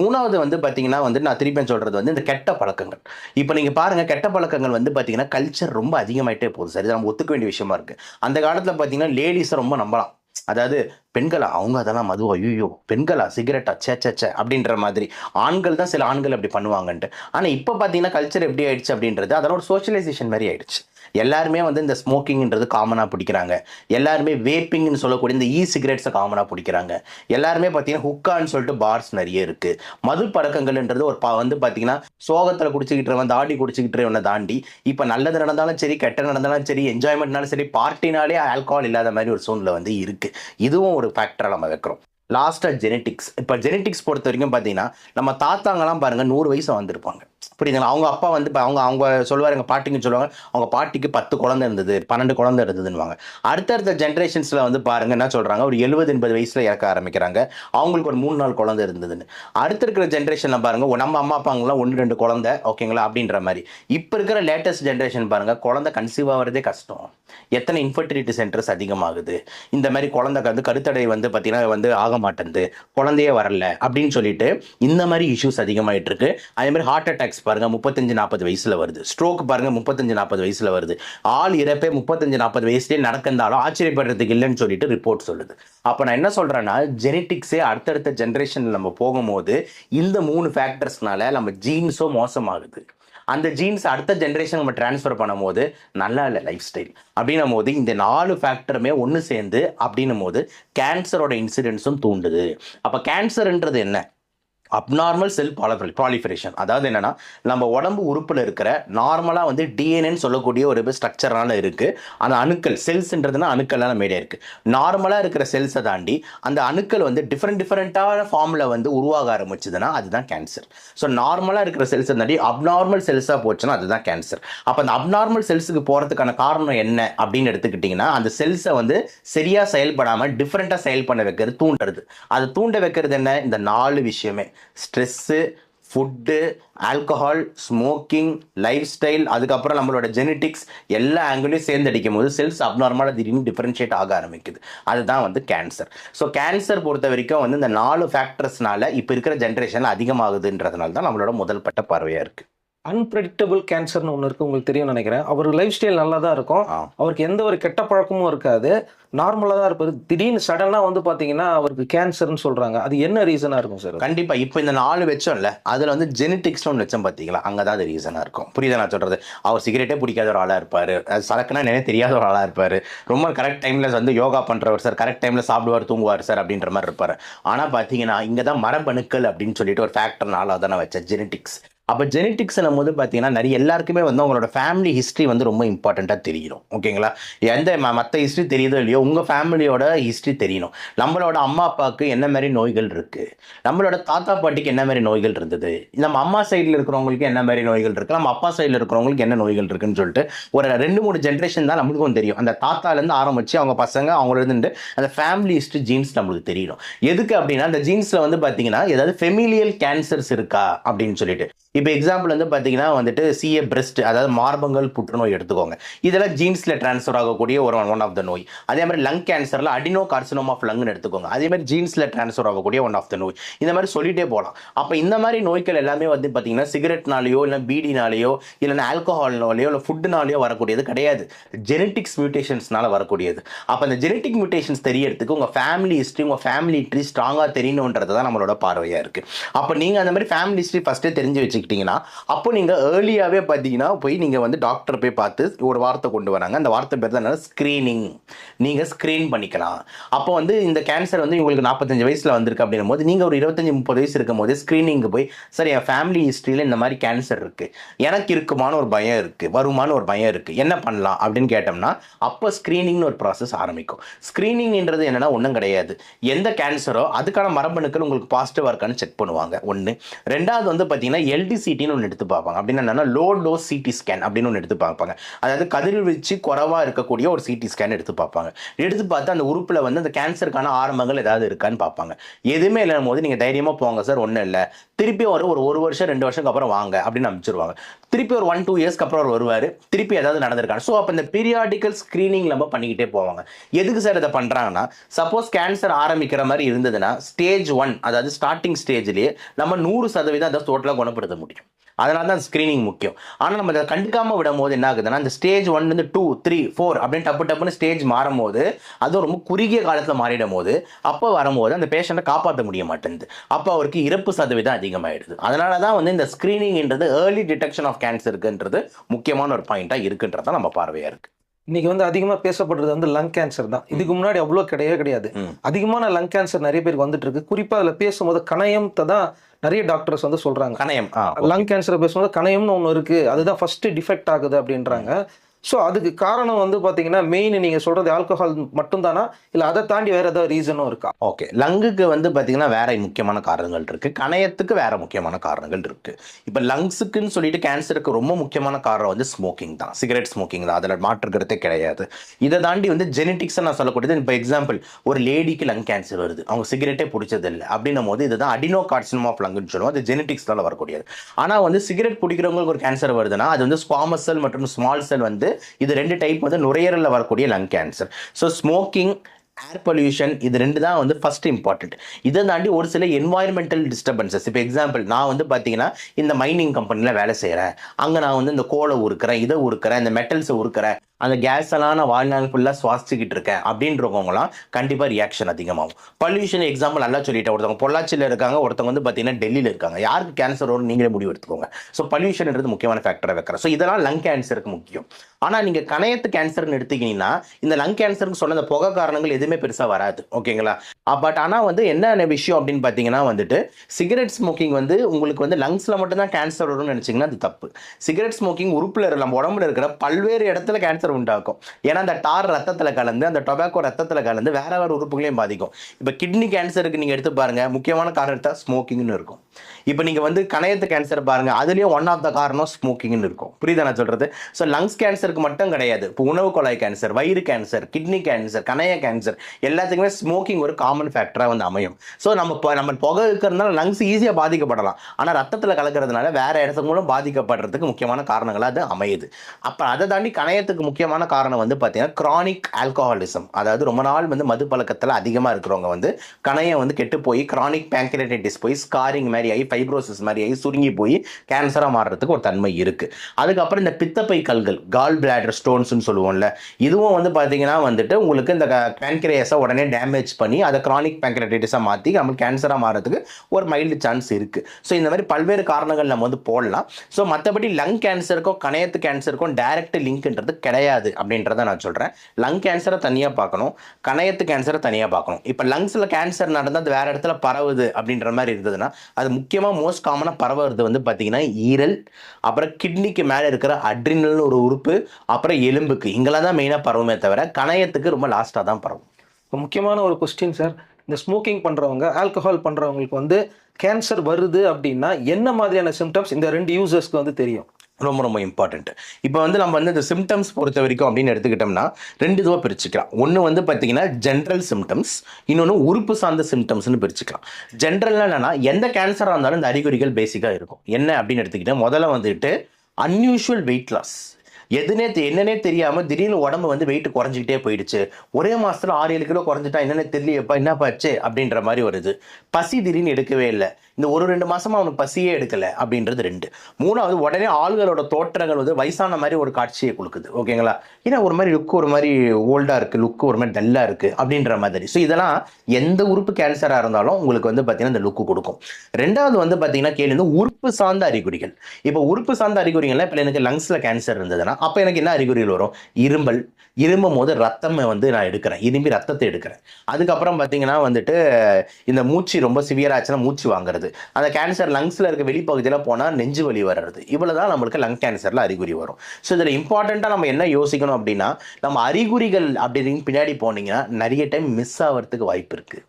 மூணாவது வந்து பார்த்தீங்கன்னா வந்து நான் திருப்பி சொல்கிறது வந்து இந்த கெட்ட பழக்கங்கள். இப்போ நீங்கள் பாருங்கள் கெட்ட பழக்கங்கள் வந்து பார்த்தீங்கன்னா கல்ச்சர் ரொம்ப அதிகமாயிட்டே போகுது சரி. நம்ம ஒத்துக்க வேண்டிய விஷயமா இருக்கு. அந்த காலத்தில் பார்த்தீங்கன்னா லேடிஸை ரொம்ப நம்பலாம். அதாவது பெண்களா அவங்க அதெல்லாம் மதுவா ஐயோ பெண்களா சிகரெட்டா சே சே சே அப்படின்ற மாதிரி. ஆண்கள் தான் சில ஆண்கள் அப்படி பண்ணுவாங்கன்ட்டு. ஆனால் இப்போ பார்த்தீங்கன்னா கல்ச்சர் எப்படி ஆயிடுச்சு அப்படின்றது அதெல்லாம் ஒரு சோஷியலைசேஷன் மாதிரி ஆயிடுச்சு. எல்லாருமே வந்து இந்த ஸ்மோக்கிங்ன்றது காமனாக பிடிக்கிறாங்க. எல்லாருமே வேப்பிங்னு சொல்லக்கூடிய இந்த இ சிகரெட்ஸை காமனாக பிடிக்கிறாங்க. எல்லாருமே பார்த்தீங்கன்னா ஹுக்கான்னு சொல்லிட்டு பார்ஸ் நிறைய இருக்குது மது பழக்கங்கள்ன்றது ஒரு பா வந்து பார்த்தீங்கன்னா சோகத்தில் குடிச்சிக்கிட்டு தாண்டி குடிச்சிக்கிட்டு தாண்டி இப்போ நல்லது நடந்தாலும் சரி கெட்ட நடந்தாலும் சரி என்ஜாய்மெண்ட்னாலும் சரி பார்ட்டினாலே ஆல்கஹால் இல்லாத மாதிரி ஒரு சூழ்நிலை வந்து இருக்குது இதுவும் ஒரு ஃபேக்டராக நம்ம வைக்கிறோம். லாஸ்ட்டாக ஜெனட்டிக்ஸ் இப்போ ஜெனட்டிக்ஸ் பொறுத்த வரைக்கும் பார்த்தீங்கன்னா நம்ம தாத்தாங்கலாம் பாருங்க நூறு வயசு வந்திருப்பாங்க புரியுதுங்களா? அவங்க அப்பா வந்து இப்போ அவங்க அவங்க சொல்லுவார் எங்கள் பாட்டிங்க சொல்லுவாங்க அவங்க பாட்டிக்கு பத்து குழந்தை இருந்தது பன்னெண்டு குழந்தை இருந்ததுன்னுவாங்க. அடுத்தடுத்த ஜென்ரேஷன்ஸில் வந்து பாருங்கள் என்ன சொல்கிறாங்க ஒரு எழுபது எண்பது வயசில் இறக்க ஆரம்பிக்கிறாங்க. அவங்களுக்கு ஒரு மூணு நாலு குழந்தை இருந்ததுன்னு. அடுத்த இருக்கிற ஜென்ரேஷனில் பாருங்கள் நம்ம அம்மா அப்பாங்களாம் ஒன்று ரெண்டு குழந்தை ஓகேங்களா? அப்படின்ற மாதிரி. இப்போ இருக்கிற லேட்டஸ்ட் ஜென்ரேஷன் பாருங்க குழந்தை கன்சீவ் ஆகிறதே கஷ்டம். எத்தனை இன்ஃபர்டிலிட்டி சென்டர்ஸ் அதிகமாகுது? இந்த மாதிரி குழந்தை வந்து கருத்தடை வந்து பார்த்தீங்கன்னா வந்து ஆக மாட்டேங்குது குழந்தையே வரல அப்படின்னு சொல்லிட்டு இந்த மாதிரி இஷ்யூஸ் அதிகமாயிட்டு இருக்கு அதே மாதிரி ஹார்ட் அட்டாக்ஸ் பாருங்க முப்பத்தஞ்சு நாற்பது வயசில் வருது. ஸ்ட்ரோக் பாருங்க முப்பத்தஞ்சு நாற்பது வயசில் வருது. ஆள் இறப்பே முப்பத்தஞ்சு நாற்பது வயசுலேயே நடக்கிருந்தாலும் ஆச்சரியப்படுறதுக்கு இல்லைன்னு சொல்லிட்டு ரிப்போர்ட் சொல்லுது. அப்போ நான் என்ன சொல்கிறேன்னா ஜெனட்டிக்ஸே அடுத்தடுத்த ஜென்ரேஷனில் நம்ம போகும்போது இந்த மூணு ஃபேக்டர்ஸ்னால நம்ம ஜீன்ஸும் மோசமாகுது. அந்த ஜீன்ஸ் அடுத்த ஜென்ரேஷன் நம்ம ட்ரான்ஸ்ஃபர் பண்ணும்போது நல்லா இல்லை லைஃப் ஸ்டைல் அப்படின்னும் போது இந்த நாலு ஃபேக்டருமே ஒன்று சேர்ந்து அப்படின்னும் போது கேன்சரோட இன்சிடென்ஸும் தூண்டுது. அப்போ கேன்சர்ன்றது என்ன? அப்நார்மல் செல் பாலிஃபரி ப்ராலிஃபரேஷன் அதாவது என்னன்னா நம்ம உடம்பு உறுப்பில் இருக்கிற நார்மலாக வந்து டிஎன்ஏன்னு சொல்லக்கூடிய ஒரு ஸ்ட்ரக்சர்னால இருக்குது அந்த அணுக்கள் செல்ஸ்ன்றதுனா அணுக்கள்லாம் மேடியா இருக்குது நார்மலாக இருக்கிற செல்ஸை தாண்டி அந்த அணுக்கள் வந்து டிஃப்ரெண்ட் டிஃப்ரெண்ட்டான ஃபார்மில் வந்து உருவாக ஆரம்பிச்சதுன்னா அதுதான் கேன்சர் ஸோ நார்மலாக இருக்கிற செல்ஸை தாண்டி அப்நார்மல் செல்ஸாக போச்சுன்னா அதுதான் கேன்சர் அப்போ அந்த அப்நார்மல் செல்ஸுக்கு போகிறதுக்கான காரணம் என்ன அப்படின்னு எடுத்துக்கிட்டிங்கன்னா அந்த செல்ஸை வந்து சரியாக செயல்படாமல் டிஃப்ரெண்ட்டாக செயல் பண்ண வைக்கிறது தூண்டுறது. அது தூண்ட வைக்கிறது என்ன? இந்த நாலு விஷயமே. Stress food alcohol smoking life style அதுக்கப்புறம் நம்மளோட ஜெனட்டிக்ஸ் எல்லா ஆங்கிளையும் சேர்ந்து அடிக்கும் போது செல்ஸ் அப்நார்மலாக திடீர்னு டிஃப்ரென்ஷியேட் ஆக ஆரம்பிக்குது. அதுதான் வந்து கேன்சர் ஸோ கேன்சர் பொறுத்த வரைக்கும் வந்து இந்த நாலு ஃபேக்டர்ஸ்னால இப்போ இருக்கிற ஜென்ரேஷன் அதிகமாகுதுன்றதுனால தான் நம்மளோட முதல் பட்ட பார்வையாக இருக்குது அன்பிரடிக்டபிள் கேன்சர்னு ஒன்று இருக்கு உங்களுக்கு தெரியும் நினைக்கிறேன். அவர் லைஃப் ஸ்டைல் நல்லா தான் இருக்கும். அவருக்கு எந்த ஒரு கெட்ட பழக்கமும் இருக்காது. நார்மலாக தான் இருப்பாரு. திடீர்னு சடனாக வந்து பார்த்தீங்கன்னா அவருக்கு கேன்சர்னு சொல்றாங்க. அது என்ன ரீசனாக இருக்கும் சார் கண்டிப்பா. இப்போ இந்த நாலு வச்சோம்ல அதுல வந்து ஜெனட்டிக்ஸ்னு ஒன்று வச்சோம் பார்த்தீங்களா அங்கே தான் அது ரீசனாக இருக்கும். புரியுதா நான் சொல்றது? அவர் சிகரெட்டே பிடிக்காத ஒரு ஆளாக இருப்பார். சரக்குனா நிறைய தெரியாத ஒரு ஆளாக இருப்பார். ரொம்ப கரெக்ட் டைமில் வந்து யோகா பண்ணுறவர் சார் கரெக்ட் டைமில் சாப்பிடுவார் தூங்குவார் சார் அப்படின்ற மாதிரி இருப்பார். ஆனால் பார்த்தீங்கன்னா இங்கே தான் மரபணுக்கள் அப்படின்னு சொல்லிட்டு ஒரு ஃபேக்டர் நாளாக தான் நான் வச்சேன் ஜெனட்டிக்ஸ் அப்போ ஜெனட்டிக்ஸ் போது பார்த்தீங்கன்னா நிறைய எல்லாருக்குமே வந்து அவங்களோட ஃபேமிலி ஹிஸ்ட்ரி வந்து ரொம்ப இம்பார்ட்டண்ட்டாக தெரியணும் ஓகேங்களா? எந்த மற்ற ஹிஸ்ட்ரி தெரியுதோ இல்லையோ உங்கள் ஃபேமிலியோட ஹிஸ்ட்ரி தெரியணும். நம்மளோட அம்மா அப்பாவுக்கு என்ன மாதிரி நோய்கள் இருக்குது நம்மளோட தாத்தா பாட்டிக்கு என்ன மாதிரி நோய்கள் இருந்தது? நம்ம அம்மா சைடில் இருக்கிறவங்களுக்கு என்ன மாதிரி நோய்கள் இருக்குது நம்ம அப்பா சைடில் இருக்கிறவங்களுக்கு என்ன நோய்கள் இருக்குன்னு சொல்லிட்டு ஒரு ரெண்டு மூணு ஜென்ரேஷன் தான் நம்மளுக்கும் தெரியும். அந்த தாத்தாலேருந்து ஆரம்பித்து அவங்க பசங்க அவங்கள இருந்து அந்த ஃபேமிலி ஹிஸ்ட்ரி ஜீன்ஸ் நம்மளுக்கு தெரியணும். எதுக்கு அப்படின்னா அந்த ஜீன்ஸில் வந்து பார்த்தீங்கன்னா ஏதாவது ஃபெமிலியல் கேன்சர்ஸ் இருக்கா? அப்படின்னு சொல்லிட்டு. இப்போ எக்ஸாம்பிள் வந்து பார்த்தீங்கன்னா வந்துட்டு சிஏ பிரெஸ்ட் அதாவது மார்பங்கள் புற்றுநோய் எடுத்துக்கோங்க. இதெல்லாம் ஜீன்ஸில் ட்ரான்ஸ்ஃபர் ஆகக்கூடிய ஒரு ஒன் ஆஃப் த நோய். அதே மாதிரி லங் கேன்சரில் அடினோ கார்சினோம் ஆஃப் லங்னு எடுத்துக்கோங்க. அதே மாதிரி ஜீன்ஸில் ட்ரான்ஸ்ஃபர் ஆகக்கூடிய ஒன் ஆஃப் த நோய். இந்த மாதிரி சொல்லிட்டே போகலாம் அப்போ இந்த மாதிரி நோய்கள் எல்லாமே வந்து பார்த்தீங்கன்னா சிகரெட்னாலேயோ இல்லை பீடினாலேயோ இல்லைன்னா ஆல்கஹால்னாலேயோ இல்லை ஃபுட்டுனாலேயோ வரக்கூடியது கிடையாது. ஜெனட்டிக்ஸ் மியூட்டேஷன்ஸ்னால வரக்கூடியது. அப்போ அந்த ஜெனட்டிக் மியூட்டேஷன்ஸ் தெரியறதுக்கு உங்கள் ஃபேமிலி ஹிஸ்ட்ரி உங்கள் ஃபேமிலி ஹிஸ்ட்ரி ஸ்ட்ராங்காக தெரியணுன்றது தான் நம்மளோட பார்வையாக இருக்குது அப்போ நீங்கள் அந்த மாதிரி ஃபேமிலி ஹிஸ்ட்ரி ஃபஸ்ட்டே தெரிஞ்சு எடுத்துக்கிட்டிங்கன்னா அப்போ நீங்கள் ஏர்லியாகவே பார்த்தீங்கன்னா போய் நீங்கள் வந்து டாக்டர் போய் பார்த்து ஒரு வார்த்தை கொண்டு வராங்க. அந்த வார்த்தை பேர் தான் ஸ்க்ரீனிங் நீங்கள் ஸ்க்ரீன் பண்ணிக்கலாம். அப்போ வந்து இந்த கேன்சர் வந்து உங்களுக்கு நாற்பத்தஞ்சு வயசில் வந்திருக்கு அப்படின்னும் போது நீங்கள் ஒரு இருபத்தஞ்சி முப்பது வயசு இருக்கும் போது ஸ்க்ரீனிங்கு போய் சார் என் ஃபேமிலி ஹிஸ்ட்ரியில் இந்த மாதிரி கேன்சர் இருக்குது எனக்கு இருக்குமான்னு ஒரு பயம் இருக்குது வருமானு ஒரு பயம் இருக்குது என்ன பண்ணலாம்? அப்படின்னு கேட்டோம்னா அப்போ ஸ்க்ரீனிங்னு ஒரு ப்ராசஸ் ஆரம்பிக்கும். ஸ்க்ரீனிங்ன்றது என்னென்னா ஒன்றும் கிடையாது. எந்த கேன்சரோ அதுக்கான மரபணுக்கள் உங்களுக்கு பாசிட்டிவாக இருக்கான்னு செக் பண்ணுவாங்க. ஒன்று ரெண்டாவது வந்து பார்த்தீங்கன்னா எல்டி சிடின்னு ஒன்று எடுத்து பார்ப்பாங்க. அப்படின்னு என்னன்னா லோ லோ சிடி ஸ்கேன் அப்படின்னு ஒன்று எடுத்து பார்ப்பாங்க. அதாவது கதிர்வீச்சு குறைவா இருக்கக்கூடிய ஒரு சிடி ஸ்கேன் எடுத்து பார்ப்பாங்க. எடுத்து பார்த்து அந்த உறுப்பில் வந்து அந்த கேன்சருக்கான ஆரம்பங்கள் ஏதாவது இருக்கான்னு பார்ப்பாங்க. எதுவுமே இல்லைன்னு போது நீங்கள் தைரியமாக போங்க சார் ஒன்றும் இல்லை. திருப்பி ஒரு ஒரு ஒரு வருஷம் ரெண்டு வருஷத்துக்கு அப்புறம் வாங்க அப்படின்னு அனுப்பிச்சிருவாங்க. திருப்பி ஒரு ஒன் டூ இயர்ஸ்க்கு அப்புறம் அவர் வருவார். திருப்பி ஏதாவது நடந்திருக்காங்க ஸோ அப்போ இந்த பீரியாடிக்கல் ஸ்க்ரீனிங் நம்ம பண்ணிக்கிட்டே போவாங்க. எதுக்கு சார் இதை பண்ணுறாங்கன்னா சப்போஸ் கேன்சர் ஆரம்பிக்கிற மாதிரி இருந்ததுன்னா ஸ்டேஜ் ஒன் அதாவது ஸ்டார்டிங் ஸ்டேஜ்லேயே நம்ம நூறு சதவீதம் அதை டோட்டலாக குணப்படுத்த முடியும். அதனால தான் ஸ்க்ரீனிங் முக்கியம். ஆனால் நம்ம அதை கண்டுக்காம விடும் போது என்ன ஆகுதுன்னா அந்த ஸ்டேஜ் ஒன்லேருந்து டூ த்ரீ ஃபோர் அப்படின்னு டப்பு டப்புன்னு ஸ்டேஜ் மாறும் போது அதுவும் ரொம்ப குறுகிய காலத்தில் மாறிடும் போது அப்போ வரும்போது அந்த பேஷண்ட்டை காப்பாற்ற முடிய மாட்டேங்குது அப்போ அவருக்கு இறப்பு சதவீதம் அதிகமாயிடுது. அதனால தான் வந்து இந்த ஸ்க்ரீனிங்ன்றது ஏர்லி டிடெக்ஷன் ஆஃப் கேன்சருக்குன்றது முக்கியமான ஒரு பாயிண்ட்டாக இருக்குன்றது தான் நம்ம பார்வையாக இருக்குது இன்னைக்கு வந்து அதிகமா பேசப்படுறது வந்து லங் கேன்சர் தான். இதுக்கு முன்னாடி அவ்வளோ கிடையவே கிடையாது. அதிகமான லங் கேன்சர் நிறைய பேருக்கு வந்துட்டு இருக்கு. குறிப்பா அதுல பேசும்போது கணையத்தை தான் நிறைய டாக்டர்ஸ் வந்து சொல்றாங்க. கணையம். லங் கேன்சரை பேசும்போது கணையம்னு ஒன்று இருக்கு. அதுதான் ஃபர்ஸ்ட் டிஃபெக்ட் ஆகுது அப்படின்றாங்க. ஸோ அதுக்கு காரணம் வந்து பார்த்தீங்கன்னா மெயின் நீங்கள் சொல்கிறது ஆல்கஹால் மட்டும்தானா? இல்லை அதை தாண்டி வேறு ஏதாவது ரீசனும் இருக்கா? ஓகே லங்குக்கு வந்து பார்த்தீங்கன்னா வேற முக்கியமான காரணங்கள் இருக்குது கணையத்துக்கு வேற முக்கியமான காரணங்கள் இருக்குது இப்போ லங்ஸுக்குன்னு சொல்லிட்டு கேன்சருக்கு ரொம்ப முக்கியமான காரணம் வந்து ஸ்மோக்கிங் தான். சிகரெட் ஸ்மோக்கிங் தான். அதில் மாற்றுக்கிறதே கிடையாது. இதை தாண்டி வந்து ஜெனட்டிக்ஸை நான் சொல்லக்கூடியது இப்போ எக்ஸாம்பிள் ஒரு லேடிக்கு லங் கேன்சர் வருது. அவங்க சிகரெட்டே பிடிச்சது இல்லை அப்படின்னும் போது இதுதான் அடினோ கார்சினம் ஆஃப் லங்குன்னு சொல்லுவோம். அது ஜெனட்டிக்ஸ்னால வரக்கூடியது. ஆனால் வந்து சிகரெட் பிடிக்கிறவங்களுக்கு ஒரு கேன்சர் வருதுன்னா அது வந்து ஸ்குவாமஸ் செல் மற்றும் ஸ்மால் செல் வந்து இது ரெண்டு டைப் வந்து நுரையீரலில் வரக்கூடிய lung cancer so smoking air pollution இது ரெண்டு தான் வந்து ஃபஸ்ட் இம்பார்ட்டன்ட் இதை தாண்டி ஒரு சில என்வாயர்மெண்டல் டிஸ்டர்பன்சஸ் இப்போ எக்ஸாம்பிள் நான் வந்து பார்த்தீங்கன்னா இந்த மைனிங் கம்பெனியில் வேலை செய்கிறேன் அங்கே நான் வந்து இந்த கோலை உருக்கிறேன் இதை உருக்கிறேன் இந்த மெட்டல்ஸை உருக்கிறேன். அந்த கேஸ் எல்லாம் நான் வாழ்நாள் ஃபுல்லாக சுவாசிச்சுக்கிட்டு இருக்கேன். அப்படின்றவங்களாம் கண்டிப்பாக ரியாக்ஷன் அதிகமாகும். பொல்யூஷன் எக்ஸாம்பிள் நல்லா சொல்லிட்டேன். ஒருத்தவங்க பொள்ளாச்சியில் இருக்காங்க ஒருத்தவங்க வந்து பார்த்தீங்கன்னா டெல்லியில் இருக்காங்க. யாருக்கு கேன்சர் வரும் நீங்களே முடிவு எடுத்துக்கோங்க. ஸோ பொல்யூஷன்ன்றது முக்கியமான ஃபேக்டரை வைக்கிறேன். ஸோ இதெல்லாம் லங் கேன்சருக்கு முக்கியம். ஆனால் நீங்கள் கணையத்து கேன்சர்னு எடுத்துக்கிட்டீங்கன்னா இந்த லங் கேன்சருக்கு சொன்ன அந்த புகை காரணங்கள் எதுவுமே பெருசாக வராது. ஓகேங்களா? பட் ஆனால் வந்து என்னென்ன விஷயம் அப்படின்னு பார்த்தீங்கன்னா வந்துட்டு சிகரெட் ஸ்மோக்கிங் வந்து உங்களுக்கு வந்து லங்ஸில் மட்டும்தான் கேன்சர் வரும்னு நினச்சிங்கன்னா அது தப்பு. சிகரெட் ஸ்மோக்கிங் உறுப்பில் நம்ம உடம்புல இருக்கிற பல்வேறு இடத்துல கேன்சர் உண்டாக்கும். ஏன்னா அந்த டார் ரத்தத்தில் கலந்து அந்த டொபாக்கோ ரத்தத்தில் கலந்து வேற வேற உறுப்புகளையும் பாதிக்கும். இப்போ கிட்னி கேன்சருக்கு நீங்கள் எடுத்து பாருங்க முக்கியமான காரணத்தை ஸ்மோக்கிங்னு இருக்கும். இப்போ நீங்கள் வந்து கணையத்து கேன்சர் பாருங்க அதுலேயும் ஒன் ஆஃப் த காரணம் ஸ்மோக்கிங்னு இருக்கும். புரியுதா நான் சொல்கிறது ஸோ லங்ஸ் கேன்சருக்கு மட்டும் கிடையாது. இப்போ உணவு குழாய் கேன்சர் வயிறு கேன்சர் கிட்னி கேன்சர் கணைய கேன்சர் எல்லாத்துக்குமே ஸ்மோக்கிங் ஒரு காமன் ஃபேக்டராக வந்து அமையும். ஸோ நம்ம இப்போ நம்ம புகை இருக்கிறதுனால லங்ஸ் ஈஸியாக பாதிக்கப்படலாம். ஆனால் ரத்தத்தில் கலக்கிறதுனால வேறு இடத்துக்கு பாதிக்கப்படுறதுக்கு முக்கியமான காரணங்களாக அது அமையுது. அப்போ அதை தாண்டி கணையத்துக்கு முக்கியமான காரணம் வந்து பார்த்தீங்கன்னா கிரானிக் ஆல்கஹாலிசம் அதாவது ரொம்ப நாள் வந்து மது பழக்கத்தில் அதிகமாக இருக்கிறவங்க வந்து கணையம் வந்து கெட்டு போய் கிரானிக் பேங்கிலைட்டிஸ் போய் ஸ்காரிங் மாதிரி ஆகி ஃபைப்ரோசிஸ் மாதிரி ஆகி சுருங்கி போய் கேன்சராக மாறுறதுக்கு ஒரு தன்மை இருக்குது அதுக்கப்புறம் இந்த பித்தப்பை கல்கள் கால் பிளாடர் ஸ்டோன்ஸ்னு சொல்லுவோம்ல இதுவும் வந்து பார்த்தீங்கன்னா வந்துட்டு உங்களுக்கு இந்த பேங்க்ரேஸை உடனே டேமேஜ் பண்ணி அதை கிரானிக் பேங்க்ரேட்டிஸாக மாற்றி நம்மளுக்கு கேன்சராக மாறதுக்கு ஒரு மைல்டு சான்ஸ் இருக்குது ஸோ இந்த மாதிரி பல்வேறு காரணங்கள் நம்ம வந்து போடலாம். ஸோ மற்றபடி லங் கேன்சருக்கும் கணையத்து கேன்சருக்கும் டைரக்ட் லிங்க்ன்றது கிடையாது அப்படின்றத நான் சொல்கிறேன் லங் கேன்சரை தனியாக பார்க்கணும். கணையத்து கேன்சரை தனியாக பார்க்கணும். இப்போ லங்ஸில் கேன்சர் நடந்தால் அது வேறு இடத்துல பரவுது அப்படின்ற மாதிரி இருந்ததுன்னா அது முக்கியமாக மோஸ்ட் காமனாக பரவுறது வந்து பார்த்தீங்கன்னா ஈரல் அப்புறம் கிட்னிக்கு மேலே இருக்கிற அட்ரினல்னு ஒரு உறுப்பு அப்புறம் எலும்புக்கு. இங்கெல்லாம் தான் மெயினாக பரவுமே தவிர கணையத்துக்கு ரொம்ப லாஸ்ட்டாக தான் பரவும். இப்போ முக்கியமான ஒரு கொஸ்டின் சார் இந்த ஸ்மோக்கிங் பண்ணுறவங்க ஆல்கஹால் பண்ணுறவங்களுக்கு வந்து கேன்சர் வருது அப்படின்னா என்ன மாதிரியான சிம்டம்ஸ் இந்த ரெண்டு யூசர்ஸ்க்கு வந்து தெரியும். ரொம்ப ரொம்ப இம்பார்ட்டன்ட் இப்போ வந்து நம்ம வந்து இந்த சிம்டம்ஸ் பொறுத்த வரைக்கும் அப்படின்னு எடுத்துக்கிட்டோம்னா ரெண்டு இதுவாக பிரிச்சுக்கலாம். ஒன்று வந்து பார்த்தீங்கன்னா ஜென்ரல் சிம்டம்ஸ் இன்னொன்று உறுப்பு சார்ந்த சிம்டம்ஸ்னு பிரிச்சுக்கலாம். ஜென்ரல்னா என்னன்னா எந்த கேன்சராக இருந்தாலும் இந்த அறிகுறிகள் பேசிக்காக இருக்கும். என்ன அப்படின்னு எடுத்துக்கிட்டால் முதல்ல வந்துட்டு அன்யூஷுவல் வெயிட் லாஸ் எதுனே தெ- என்னன்னே தெரியாமல் திடீர்னு உடம்பு வந்து வெயிட் குறைஞ்சிக்கிட்டே போயிடுச்சு. ஒரே மாதத்தில் ஆறு ஏழு கிலோ குறைஞ்சிட்டா என்னென்ன தெரியலையப்பா என்ன பாச்சு அப்படின்ற மாதிரி வருது பசி திடீர்னு எடுக்கவே இல்லை. இந்த ஒரு ரெண்டு மாசமா அவனுக்கு பசியே எடுக்கல அப்படின்றது ரெண்டு. மூணாவது உடனே ஆள்களோட தோற்றங்கள் வந்து வயசான மாதிரி ஒரு காட்சியை கொடுக்குது. ஓகேங்களா? ஏன்னா ஒரு மாதிரி லுக் ஒரு மாதிரி ஓல்டா இருக்கு லுக் ஒரு மாதிரி டல்லா இருக்கு அப்படின்ற மாதிரி. ஸோ இதெல்லாம் எந்த உறுப்பு கேன்சரா இருந்தாலும் உங்களுக்கு வந்து பாத்தீங்கன்னா இந்த லுக்கு கொடுக்கும். ரெண்டாவது வந்து பாத்தீங்கன்னா கேள்வி வந்து உறுப்பு சார்ந்த அறிகுறிகள். இப்போ உறுப்பு சார்ந்த அறிகுறிகள்லாம் இப்போ எனக்கு லங்ஸில் கேன்சர் இருந்ததுன்னா அப்போ எனக்கு என்ன அறிகுறிகள் வரும்? இரும்பல். இரும்பும் போது ரத்தம் வந்து நான் எடுக்கிறேன். இரும்பி ரத்தத்தை எடுக்கிறேன். அதுக்கப்புறம் பார்த்தீங்கன்னா வந்துட்டு இந்த மூச்சு ரொம்ப சிவியர் ஆச்சுன்னா மூச்சு வாங்குறது. வருது அந்த கேன்சர் லங்ஸில் இருக்க வெளிப்பகுதியில் போனால் நெஞ்சு வலி வர்றது. இவ்வளோ தான் நம்மளுக்கு லங் கேன்சரில் அறிகுறி வரும். ஸோ இதில் இம்பார்ட்டண்ட்டாக நம்ம என்ன யோசிக்கணும் அப்படின்னா நம்ம அறிகுறிகள் அப்படின்னு பின்னாடி போனீங்கன்னா நிறைய டைம் மிஸ் ஆகிறதுக்கு வாய்ப்பு இருக்குது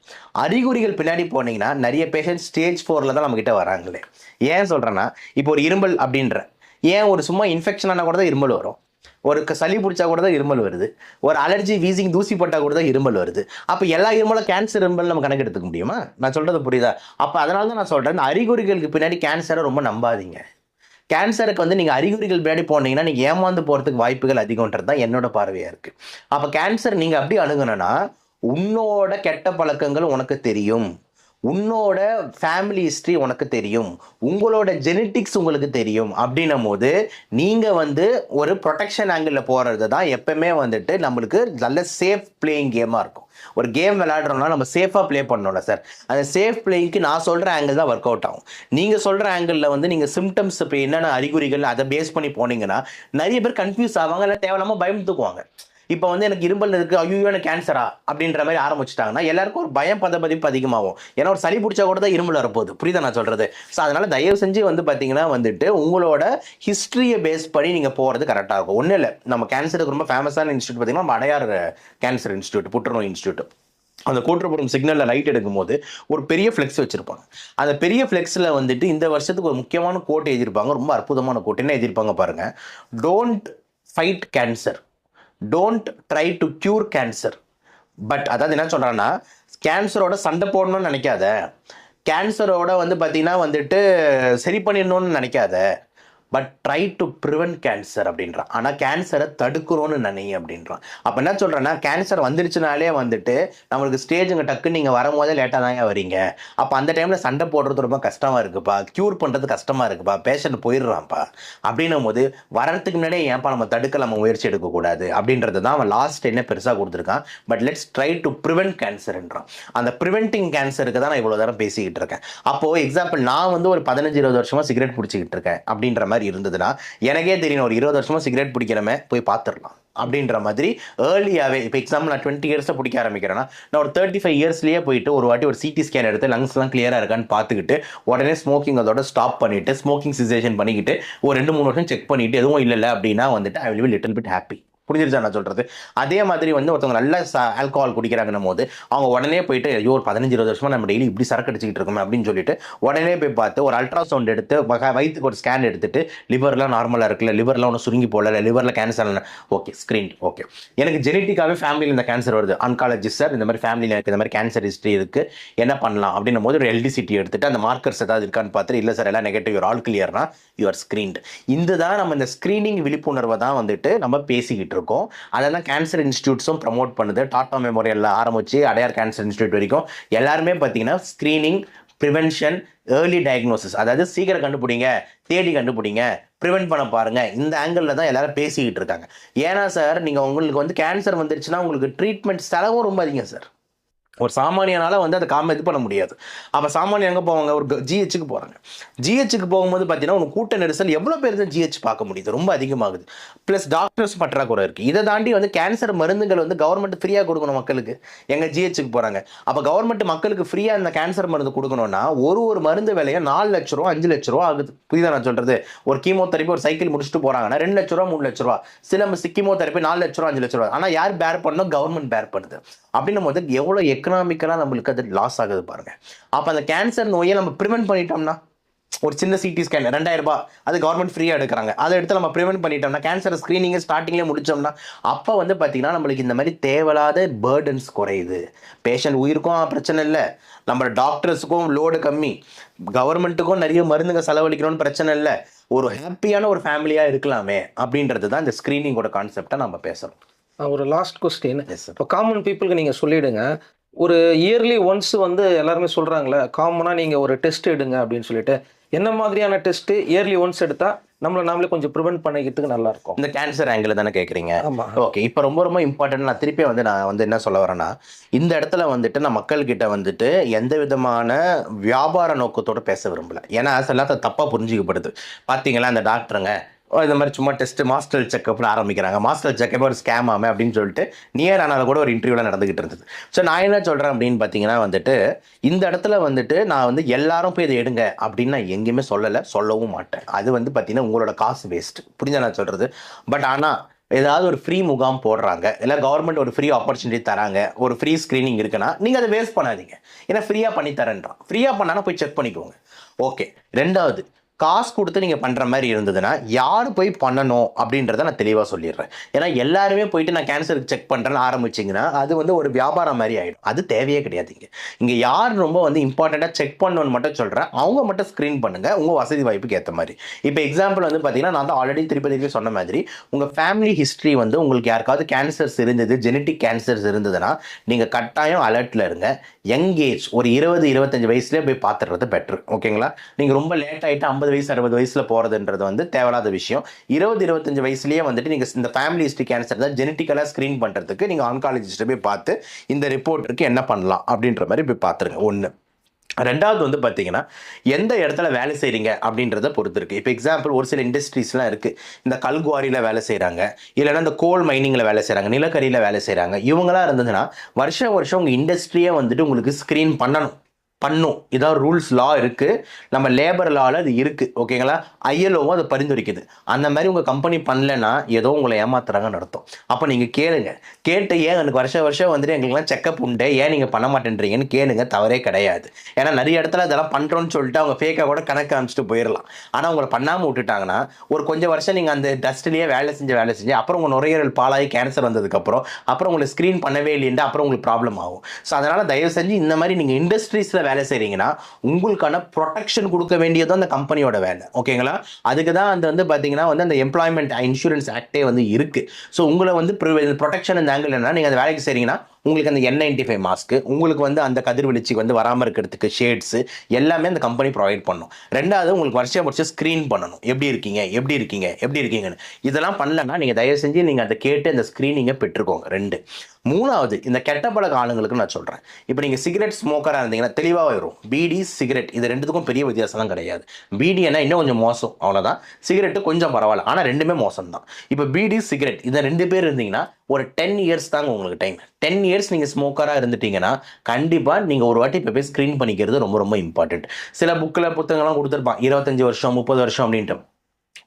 அறிகுறிகள் பின்னாடி போனீங்கன்னா நிறைய பேஷண்ட் ஸ்டேஜ் ஃபோரில் தான் நம்மக்கிட்ட வராங்களே. ஏன் சொல்கிறேன்னா இப்போ ஒரு இருமல் அப்படின்ற ஏன் ஒரு சும்மா இன்ஃபெக்ஷன் ஆனால் கூட தான் இருமல் வரும்? ஒரு க- சளி பிடிச்சா கூட தான் இருமல் வருது. ஒரு அலர்ஜி வீசிங் தூசி பட்டா கூட தான் இருமல் வருது. அப்போ எல்லா இருமலும் கேன்சர் இருமல் நம்ம கணக்கு எடுத்துக்க முடியுமா? நான் சொல்கிறது புரியுதா? அப்போ அதனால தான் நான் சொல்கிறேன் இந்த அறிகுறிகளுக்கு பின்னாடி கேன்சரை ரொம்ப நம்பாதீங்க. கேன்சருக்கு வந்து நீங்கள் அறிகுறிகள் பின்னாடி போனீங்கன்னா நீங்கள் ஏமாந்து போகிறதுக்கு வாய்ப்புகள் அதிகம்ன்றது தான் என்னோட பார்வையாக இருக்குது அப்போ கேன்சர் நீங்கள் அப்படி அணுகணும்னா உன்னோட கெட்ட பழக்கங்கள் உனக்கு தெரியும். உன்னோட ஃபேமிலி ஹிஸ்ட்ரி உனக்கு தெரியும். உங்களோட ஜெனட்டிக்ஸ் உங்களுக்கு தெரியும். அப்படின்னும் போது நீங்கள் வந்து ஒரு ப்ரொடெக்ஷன் ஆங்கிளில் போகிறது தான் எப்பவுமே வந்துட்டு நம்மளுக்கு நல்ல சேஃப் பிளேயிங் கேமாக இருக்கும். ஒரு கேம் விளையாடுறோம்னா நம்ம சேஃபாக ப்ளே பண்ணோம்ல சார் அந்த சேஃப் பிளேயிங்க்கு நான் சொல்கிற ஆங்கிள் தான் ஒர்க் அவுட் ஆகும் நீங்கள் சொல்கிற ஆங்கிளில் வந்து நீங்கள் சிம்டம்ஸ் இப்போ என்னென்ன அறிகுறிகள் அதை பேஸ் பண்ணி போனீங்கன்னா நிறைய பேர் கன்ஃபியூஸ் ஆவாங்க இல்லை தேவையில்லாமல் பயந்துக்குவாங்க இப்போ வந்து எனக்கு இரும்பல் இருக்கு ஐயோ எனக்கு கேன்சரா அப்படின்ற மாதிரி ஆரம்பிச்சிட்டாங்கன்னா எல்லாருக்கும் ஒரு பயம் பத பதிப்பு அதிகமாகும். ஏன்னா ஒரு சளி பிடிச்சா கூட தான் இரும்பல் வரப்போகுது. புரியுதா நான் சொல்றது? ஸோ அதனால தயவு செஞ்சு வந்து பார்த்தீங்கன்னா வந்துட்டு உங்களோட ஹிஸ்ட்ரியை பேஸ் பண்ணி நீங்கள் போகிறது கரெக்டாக இருக்கும். ஒன்றும் இல்லை. நம்ம கேன்சருக்கு ரொம்ப ஃபேமஸான இன்ஸ்டியூட் பார்த்தீங்கன்னா நம்ம அடையார் கேன்சர் இன்ஸ்டியூட் புற்றுநோய் இன்ஸ்டியூட் அந்த கூட்டுப்புறம் சிக்னலில் லைட் எடுக்கும்போது ஒரு பெரிய ஃப்ளெக்ஸ் வச்சுருப்பாங்க. அந்த பெரிய ஃப்ளெக்ஸில் வந்துட்டு இந்த வருஷத்துக்கு ஒரு முக்கியமான கோட் எழுதியிருப்பாங்க. ரொம்ப அற்புதமான கோட் என்ன எழுதியிருப்பாங்க பாருங்கள் don't fight cancer don't try to cure cancer but அதாவது என்ன சொல்கிறான்னா கேன்சரோட சண்டை போடணும்னு நினைக்காத. கேன்சரோட வந்து பார்த்தீங்கன்னா வந்துட்டு சரி பண்ணிடணும்னு நினைக்காத. But try to prevent cancer அப்படின்றான் ஆனால் கேன்சரை தடுக்கிறோன்னு நினை அப்படின்றான் அப்போ என்ன சொல்கிறேன்னா கேன்சர் வந்துருச்சுனாலே வந்துட்டு நம்மளுக்கு ஸ்டேஜுங்க டக்குன்னு நீங்கள் வரும்போதே லேட்டாக தாங்க வரீங்க. அப்போ அந்த டைமில் சண்டை போடுறது ரொம்ப கஷ்டமாக இருக்குப்பா. க்யூர் பண்ணுறது கஷ்டமாக இருக்குப்பா. பேஷண்ட் போயிடுறான்ப்பா. அப்படின்னும் போது வரத்துக்கு முன்னாடியே ஏன்ப்பா நம்ம தடுக்க நம்ம முயற்சி எடுக்கக்கூடாது? அப்படின்றது தான் அவன் லாஸ்ட் என்ன பெருசாக கொடுத்துருக்கான். But let's try to prevent கேன்சர்ன்றான் அந்த ப்ரிவென்டிங் கேன்சருக்கு தான் நான் இவ்வளோ நேரம் பேசிக்கிட்டு இருக்கேன். அப்போது எக்ஸாம்பிள் நான் வந்து ஒரு பதினஞ்சு இருபது வருஷமாக சிகரெட் பிடிச்சிக்கிட்டு இருக்கேன். அப்படின்ற மாதிரி இருந்ததுன்னா எனக்கே தெரியும் ஒரு இருபது வருஷமாக சிகரெட் பிடிக்கிறமே போய் பார்த்துடலாம் அப்படின்ற மாதிரி ஏர்லியாகவே இப்போ எக்ஸாம்பிள் நான் டுவெண்ட்டி இயர்ஸில் பிடிக்க ஆரம்பிக்கிறேன்னா நான் ஒரு தேர்ட்டி ஃபைவ் இயர்ஸ்லேயே போயிட்டு ஒரு வாட்டி ஒரு சிடி ஸ்கேன் எடுத்து லங்ஸ்லாம் கிளியராக இருக்கான்னு பார்த்துக்கிட்டு உடனே ஸ்மோக்கிங் அதோட ஸ்டாப் பண்ணிட்டு ஸ்மோக்கிங் சிசேஷன் பண்ணிக்கிட்டு ஒரு ரெண்டு மூணு வருஷம் செக் பண்ணிவிட்டு எதுவும் இல்லை அப்படின்னா வந்துட்டு I will be little bit happy புரிஞ்சிருச்சா நான் சொல்கிறது அதே மாதிரி வந்து ஒருத்தவங்க நல்ல ஆல்கோஹால் குடிக்கிறாங்கன்னும் போது அவங்க உடனே போயிட்டு ஐயோ ஒரு பதினஞ்சு இருபது வருஷமா நம்ம டெய்லி இப்படி சரக்கு அடிச்சுக்கிட்டு இருக்கோம் அப்படின்னு சொல்லிட்டு உடனே போய் பார்த்து ஒரு அல்ட்ராசவுண்ட் எடுத்து வக- ஒரு ஸ்கேன் எடுத்துட்டு லிவர்லாம் நார்மலாக இருக்குல்ல லிவர்லாம் ஒன்றும் சுருங்கி போகல லிவரில் கேன்சர் ஓகே ஸ்க்ரீன் ஓகே எனக்கு ஜெனட்டிக்காகவே ஃபேமிலியில் இந்த கேன்சர் வருது. அன்காலஜிஸ்ட் சார் இந்த மாதிரி ஃபேமிலியில் இருக்குது இந்த மாதிரி கேன்சர் ஹிஸ்ட்ரி இருக்குது என்ன பண்ணலாம்? அப்படின்னும் போது ஒரு எல்டிசிட்டி எடுத்துட்டு அந்த மார்க்கர்ஸ் ஏதாவது இருக்கான்னு பார்த்துட்டு இல்லை சார் எல்லாம் நெகட்டிவ் ஆல் கிளியர்னா யூஆர் ஸ்க்ரீன்டு இந்த தான் நம்ம இந்த ஸ்க்ரீனிங் விழிப்புணர்வை தான் வந்துட்டு நம்ம பேசிக்கிட்டு இருக்கும். அதை தான் கேன்சர் இன்ஸ்டியூட்ஸும் ப்ரமோட் பண்ணுது டாட்டா மெமோரியலில் ஆரம்பிச்சு அடையார் கேன்சர் இன்ஸ்டியூட் வரைக்கும் எல்லாருமே பார்த்தீங்கன்னா ஸ்க்ரீனிங் ப்ரிவென்ஷன் ஏர்லி டயக்னோசிஸ் அதாவது சீக்கிரம் கண்டுபிடிங்க தேடி கண்டுபிடிங்க ப்ரிவென்ட் பண்ண பாருங்கள் இந்த ஆங்கிளில் தான் எல்லாரும் பேசிக்கிட்டு இருக்காங்க. ஏன்னா சார் நீங்கள் உங்களுக்கு வந்து கேன்சர் வந்துருச்சுன்னா உங்களுக்கு ட்ரீட்மெண்ட் செலவும் ரொம்ப அதிகம் சார் ஒரு சாமானியனால் வந்து அதை காம இது பண்ண முடியாது. அப்போ சாமானியம் எங்கே போவாங்க? ஒரு ஜிஹெச்சுக்கு போகிறாங்க ஜிஹெச்சுக்கு போகும்போது பார்த்தீங்கன்னா உங்கள் கூட்ட நெரிசல் எவ்வளோ பேர் தான் ஜிஹெச் பார்க்க முடியுது? ரொம்ப அதிகமாகுது. ப்ளஸ் டாக்டர்ஸ் பற்றாக்குறை இருக்குது இதை தாண்டி வந்து கேன்சர் மருந்துகள் வந்து கவர்மெண்ட் ஃப்ரீயாக கொடுக்கணும் மக்களுக்கு. எங்கள் ஜிஹெச்சுக்கு போகிறாங்க அப்போ கவர்மெண்ட் மக்களுக்கு ஃப்ரீயாக இந்த கேன்சர் மருந்து கொடுக்கணும்னா ஒரு ஒரு மருந்து விலையை நாலு லட்ச ரூபா அஞ்சு லட்ச ரூபா ஆகுது. புரியுதா நான் சொல்கிறது ஒரு கீமோதெரப்பி ஒரு சைக்கிள் முடிச்சுட்டு போகிறாங்கன்னா ரெண்டு லட்ச ரூபா மூணு லட்ச ரூபா. சில கீமோதெரப்பி நாலு லட்ச ரூபா அஞ்சு லட்ச ரூபா. ஆனால் யார் பேர் பண்ணணும்? கவர்மெண்ட் பேர் பண்ணுது. அப்படின்னும் போது எவ்வளோ எக்கனாமிக்கலாக நம்மளுக்கு அது லாஸ் ஆகுது பாருங்க. அப்போ அந்த கேன்சர் நோயை நம்ம ப்ரிவென்ட் பண்ணிட்டோம்னா ஒரு சின்ன சிடி ஸ்கேன் ரெண்டாயிரம் ரூபாய் அது கவர்மெண்ட் ஃப்ரீயாக எடுக்கிறாங்க. அதை எடுத்து நம்ம ப்ரிவென்ட் பண்ணிட்டோம்னா கேன்சர் ஸ்க்ரீனிங் ஸ்டார்டிங்லேயே முடிச்சோம்னா அப்போ வந்து பார்த்தீங்கன்னா நம்மளுக்கு இந்த மாதிரி தேவையில்லாத பேர்டன்ஸ் குறையுது. பேஷண்ட் உயிருக்கும் பிரச்சனை இல்லை. நம்ம டாக்டர்ஸுக்கும் லோடு கம்மி. கவர்மெண்ட்டுக்கும் நிறைய மருந்துங்க செலவழிக்கணும்னு பிரச்சனை இல்லை. ஒரு ஹாப்பியான ஒரு ஃபேமிலியாக இருக்கலாமே அப்படின்றது தான் இந்த ஸ்க்ரீனிங்கோட கான்செப்டை நம்ம பேசுகிறோம் ஒரு லாஸ்ட் கொஸ்டின் இப்போ காமன் பீப்புளுக்கு நீங்கள் சொல்லிடுங்க ஒரு இயர்லி ஒன்ஸ் வந்து எல்லாருமே சொல்கிறாங்களே காமனாக நீங்கள் ஒரு டெஸ்ட் எடுங்க அப்படின்னு சொல்லிட்டு என்ன மாதிரியான டெஸ்ட் இயர்லி ஒன்ஸ் எடுத்தால் நம்மளை நாமளே கொஞ்சம் ப்ரிவென்ட் பண்ணிக்கிறதுக்கு நல்லா இருக்கும். இந்த கேன்சர் ஆங்கிள் தானே கேட்குறீங்க ஓகே இப்போ ரொம்ப ரொம்ப இம்பார்ட்டன்ட் நான் திருப்பி வந்து நான் வந்து என்ன சொல்ல வரேன்னா இந்த இடத்துல வந்துட்டு நான் மக்கள்கிட்ட வந்துட்டு எந்த விதமான வியாபார நோக்கத்தோட பேச விரும்பல. ஏன்னா சில நேரத்தில் தப்பாக புரிஞ்சிக்கப்படுது. பார்த்தீங்களா அந்த டாக்டருங்க இந்த மாதிரி சும்மா டெஸ்ட் மாஸ்டர் செக்அப்னு ஆரம்பிக்கிறாங்க. மாஸ்டர் செக்அப் ஒரு ஸ்கேம் ஆமே அப்படின்னு சொல்லிட்டு நியர் ஆனால் கூட ஒரு இன்டர்வியூவில் நடந்துகிட்டு இருந்தது. ஸோ நான் என்ன சொல்கிறேன் அப்படின்னு பார்த்தீங்கன்னா வந்துட்டு இந்த இடத்துல வந்துட்டு நான் வந்து எல்லாரும் போய் இதை எடுங்க அப்படின்னு நான் எங்கேயுமே சொல்லலை சொல்லவும் மாட்டேன். அது வந்து பார்த்தீங்கன்னா உங்களோட காசு வேஸ்ட் புரிஞ்சா நான் சொல்கிறது பட் ஆனால் ஏதாவது ஒரு ஃப்ரீ முகாம் போடுறாங்க இல்லை கவர்மெண்ட் ஒரு ஃப்ரீ ஆப்பர்ச்சுனிட்டி தராங்க ஒரு ஃப்ரீ ஸ்க்ரீனிங் இருக்குன்னா நீங்கள் அதை வேஸ்ட் பண்ணாதீங்க. ஏன்னா ஃப்ரீயாக பண்ணி தரேன்றான் ஃப்ரீயாக பண்ணாலும் போய் செக் பண்ணிக்கோங்க. ஓகே ரெண்டாவது காசு கொடுத்து நீங்கள் பண்ணுற மாதிரி இருந்ததுன்னா யார் போய் பண்ணணும் அப்படின்றத நான் தெளிவாக சொல்லிடுறேன். ஏன்னா எல்லாருமே போயிட்டு நான் கேன்சருக்கு செக் பண்ணுறேன்னு ஆரம்பிச்சிங்கன்னா அது வந்து ஒரு வியாபாரம் மாதிரி ஆகிடும் அது தேவையே கிடையாதுங்க இங்கே. யார் ரொம்ப வந்து இம்பார்ட்டண்ட்டாக செக் பண்ணணும்னு மட்டும் சொல்கிறேன் அவங்க மட்டும் ஸ்க்ரீன் பண்ணுங்கள் உங்கள் வசதி வாய்ப்புக்கு ஏற்ற மாதிரி. இப்போ எக்ஸாம்பிள் வந்து பார்த்தீங்கன்னா நான் தான் ஆல்ரெடி திருப்பி திருப்பி சொன்ன மாதிரி உங்கள் ஃபேமிலி ஹிஸ்ட்ரி வந்து உங்களுக்கு யாருக்காவது கேன்சர்ஸ் இருந்தது ஜெனட்டிக் கேன்சர்ஸ் இருந்ததுன்னா நீங்கள் கட்டாயம் அலர்ட்டில் இருங்க. யங் ஏஜ் ஒரு இருபது இருபத்தஞ்சு வயசுலேயே போய் பார்த்துறது பெட்ரு ஓகேங்களா நீங்கள் ரொம்ப லேட் ஆகிட்டு ஐம்பது வயசு அறுபது வயசில் போகிறதுன்றது வந்து தேவையில்லாத விஷயம். இருபது இருபத்தஞ்சு வயசுலேயே வந்துட்டு நீங்கள் இந்த ஃபேமிலி ஹிஸ்ட்ரி கேன்சர் தான் ஜெனட்டிக்கலாக ஸ்க்ரீன் பண்ணுறதுக்கு நீங்கள் ஆன்காலஜிஸ்ட்டை போய் பார்த்து இந்த ரிப்போர்ட்டுக்கு என்ன பண்ணலாம் அப்படின்ற மாதிரி போய் பார்த்துருங்க. ஒன்று ரெண்டாவது வந்து பார்த்தீங்கன்னா எந்த இடத்துல வேலை செய்கிறீங்க அப்படின்றத பொறுத்து இருக்குது இப்போ எக்ஸாம்பிள் ஒரு சில இண்டஸ்ட்ரீஸ்லாம் இருக்குது இந்த கல்குவாரியில் வேலை செய்கிறாங்க இல்லைன்னா இந்த கோல் மைனிங்கில் வேலை செய்கிறாங்க நிலக்கரியில் வேலை செய்கிறாங்க இவங்களா இருந்ததுன்னா வருஷம் வருஷம் உங்கள் இண்டஸ்ட்ரியே வந்துட்டு உங்களுக்கு ஸ்க்ரீன் பண்ணணும். பண்ணும். இதான் ரூல்ஸ் லா இருக்குது நம்ம லேபர் லாவில் அது இருக்குது ஓகேங்களா ஐஎல்ஓவும் அதை பரிந்துரைக்குது. அந்த மாதிரி உங்கள் கம்பெனி பண்ணலைன்னா ஏதோ உங்களை ஏமாத்துறாங்கன்னு அர்த்தம். அப்போ நீங்கள் கேளுங்க. கேட்டு ஏன் எனக்கு வருஷம் வருஷம் வந்துட்டு எங்களுக்குலாம் செக்கப் உண்டு? ஏன் நீங்கள் பண்ண மாட்டேன்றீங்கன்னு கேளுங்க. தவறே கிடையாது. ஏன்னா நிறைய இடத்துல அதெல்லாம் பண்ணுறோன்னு சொல்லிட்டு அவங்க ஃபேக்காக கூட கணக்கு அனுப்பிச்சிட்டு போயிடலாம் ஆனால் உங்களை பண்ணாமல் விட்டுட்டாங்கன்னா ஒரு கொஞ்சம் வருஷம் நீங்கள் அந்த டஸ்ட்லேயே வேலை செஞ்சு வேலை செஞ்சு அப்புறம் உங்கள் நுரையீரல் பாலாகி கேன்சர் வந்ததுக்கப்புறம் அப்புறம் உங்களை ஸ்க்ரீன் பண்ணவே இல்லைன்ட்டு அப்புறம் உங்களுக்கு ப்ராப்ளம் ஆகும். ஸோ அதனால் தயவு செஞ்சு இந்த மாதிரி நீங்கள் இண்டஸ்ட்ரீஸில் வேலை செய்கிறீங்கன்னா உங்களுக்கான ப்ரொடெக்ஷன் கொடுக்க வேண்டியது அந்த கம்பெனியோட வேலை. ஓகேங்களா அதுக்கு தான் அந்த வந்து பார்த்தீங்கன்னா வந்து அந்த எம்ப்ளாய்மெண்ட் இன்சூரன்ஸ் ஆக்டே வந்து இருக்குது ஸோ உங்களை வந்து ப்ரொடெக்ஷன் இந்த ஆங்கிள் என்ன நீங்கள் அந்த வேலைக்கு செய்கிறீங்கன்னா உங்களுக்கு அந்த என் நைன்டி ஃபைவ் மாஸ்க்கு உங்களுக்கு வந்து அந்த கதிர்வீழ்ச்சிக்கு வந்து வராமல் இருக்கிறதுக்கு ஷேட்ஸு எல்லாமே அந்த கம்பெனி ப்ரொவைட் பண்ணும். ரெண்டாவது உங்களுக்கு வருஷம் வருஷம் ஸ்க்ரீன் பண்ணணும். எப்படி இருக்கீங்க? எப்படி இருக்கீங்க? எப்படி இருக்கீங்கன்னு. இதெல்லாம் பண்ணலன்னா நீங்கள் தயவு செஞ்சு நீங்கள் அதை கேட்டு அந்த ஸ்க்ரீனிங்கை பெற்றுக்கோங்க. ரெண்டு. மூணாவது இந்த கெட்ட பழக்க ஆளுங்களுக்கு நான் சொல்கிறேன் இப்போ நீங்கள் சிகரெட் ஸ்மோக்கராக இருந்தீங்கன்னா தெளிவாக வரும். பீடி சிகரெட் இது ரெண்டுத்துக்கும் பெரிய வித்தியாசம்லாம் கிடையாது. பீடினா இன்னும் கொஞ்சம் மோசம். அவ்வளோதான் சிகரெட்டு கொஞ்சம் பரவாயில்ல. ஆனால் ரெண்டுமே மோசம் தான் இப்போ பீடி சிகரெட் இதை ரெண்டு பேர் இருந்தீங்கன்னா ஒரு டென் இயர்ஸ் தாங்க உங்களுக்கு டைம் டென் இயர்ஸ் நீங்கள் ஸ்மோக்கராக இருந்துட்டீங்கன்னா கண்டிப்பாக நீங்கள் ஒரு வாட்டி இப்போ போய் ஸ்க்ரீன் பண்ணிக்கிறது ரொம்ப ரொம்ப இம்பார்ட்டன்ட் சில புக்கில் புத்தகங்கள்லாம் கொடுத்துருப்பான் இருபத்தஞ்சி வருஷம் முப்பது வருஷம் அப்படின்ட்டு.